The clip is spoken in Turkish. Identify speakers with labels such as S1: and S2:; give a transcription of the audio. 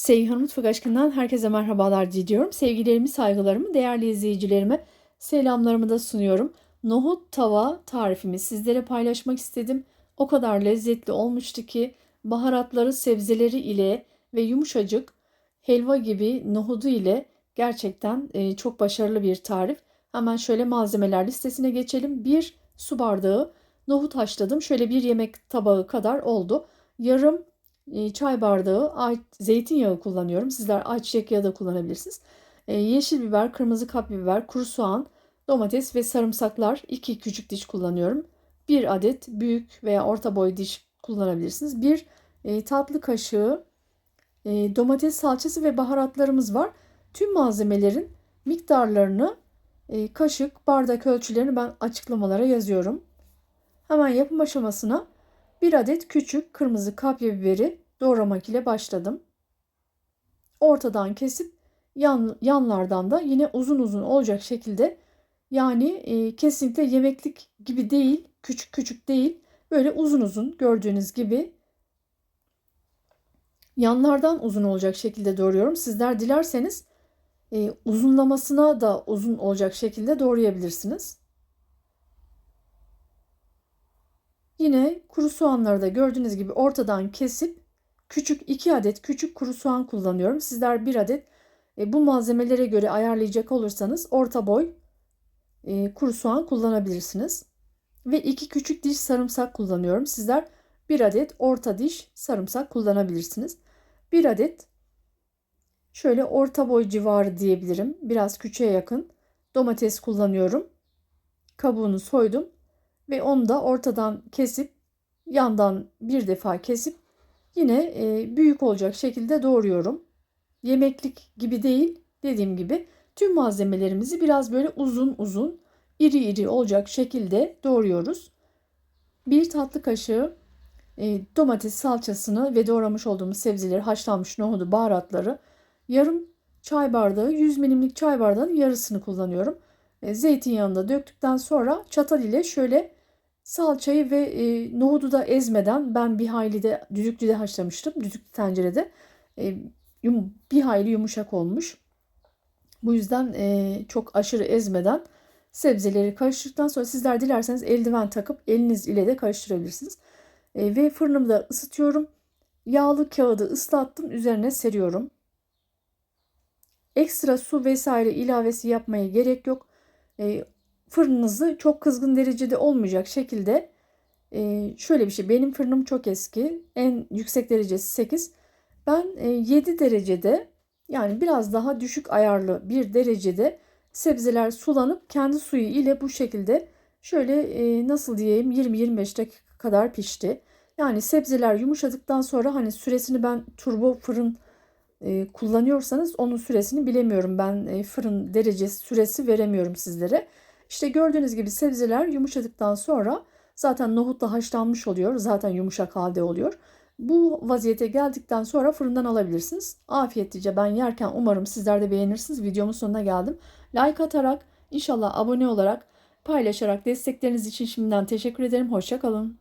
S1: Seyhan Mutfak Aşkı'ndan herkese merhabalar diliyorum. Sevgilerimi, saygılarımı değerli izleyicilerime selamlarımı da sunuyorum. Nohut tava tarifimi sizlere paylaşmak istedim. O kadar lezzetli olmuştu ki baharatları, sebzeleri ile ve yumuşacık helva gibi nohudu ile gerçekten e, çok başarılı bir tarif. Hemen şöyle malzemeler listesine geçelim. Bir su bardağı nohut haşladım. Şöyle bir yemek tabağı kadar oldu. Yarım çay bardağı zeytinyağı kullanıyorum. Sizler ayçiçek yağı da kullanabilirsiniz. E, yeşil biber, kırmızı kapya kuru soğan, domates ve sarımsaklar 2 küçük diş kullanıyorum. 1 adet büyük veya orta boy diş kullanabilirsiniz. 1 e, tatlı kaşığı e, domates salçası ve baharatlarımız var. Tüm malzemelerin miktarlarını e, kaşık, bardak ölçülerini ben açıklamalara yazıyorum. Hemen yapım aşamasına bir adet küçük kırmızı kapya biberi doğramak ile başladım. Ortadan kesip yan, yanlardan da yine uzun uzun olacak şekilde yani e, kesinlikle yemeklik gibi değil, küçük küçük değil, böyle uzun uzun gördüğünüz gibi yanlardan uzun olacak şekilde doğruyorum. Sizler dilerseniz e, uzunlamasına da uzun olacak şekilde doğrayabilirsiniz. Yine kuru soğanları da gördüğünüz gibi ortadan kesip küçük 2 adet küçük kuru soğan kullanıyorum. Sizler 1 adet e, bu malzemelere göre ayarlayacak olursanız orta boy e, kuru soğan kullanabilirsiniz. Ve 2 küçük diş sarımsak kullanıyorum. Sizler 1 adet orta diş sarımsak kullanabilirsiniz. 1 adet şöyle orta boy civarı diyebilirim. Biraz küçüğe yakın domates kullanıyorum. Kabuğunu soydum ve onu da ortadan kesip yandan bir defa kesip yine e, büyük olacak şekilde doğruyorum. Yemeklik gibi değil dediğim gibi tüm malzemelerimizi biraz böyle uzun uzun iri iri olacak şekilde doğruyoruz. Bir tatlı kaşığı e, domates salçasını ve doğramış olduğumuz sebzeleri, haşlanmış nohudu, baharatları, yarım çay bardağı 100 milimlik çay bardağının yarısını kullanıyorum. E, zeytinyağını da döktükten sonra çatal ile şöyle Salçayı ve e, nohudu da ezmeden ben bir hayli de düdüklüde haşlamıştım. Düdüklü tencerede. E, yum, bir hayli yumuşak olmuş. Bu yüzden e, çok aşırı ezmeden sebzeleri karıştırdıktan sonra sizler dilerseniz eldiven takıp eliniz ile de karıştırabilirsiniz. E, ve fırınımda ısıtıyorum. Yağlı kağıdı ıslattım. Üzerine seriyorum. Ekstra su vesaire ilavesi yapmaya gerek yok. E, fırınınızı çok kızgın derecede olmayacak şekilde e, şöyle bir şey. Benim fırınım çok eski. En yüksek derecesi 8. Ben e, 7 derecede yani biraz daha düşük ayarlı bir derecede sebzeler sulanıp kendi suyu ile bu şekilde şöyle e, nasıl diyeyim 20-25 dakika kadar pişti. Yani sebzeler yumuşadıktan sonra hani süresini ben turbo fırın e, kullanıyorsanız onun süresini bilemiyorum. Ben e, fırın derecesi süresi veremiyorum sizlere. İşte gördüğünüz gibi sebzeler yumuşadıktan sonra zaten nohut da haşlanmış oluyor. Zaten yumuşak halde oluyor. Bu vaziyete geldikten sonra fırından alabilirsiniz. Afiyetlice ben yerken umarım sizler de beğenirsiniz. Videomun sonuna geldim. Like atarak, inşallah abone olarak, paylaşarak destekleriniz için şimdiden teşekkür ederim. Hoşçakalın.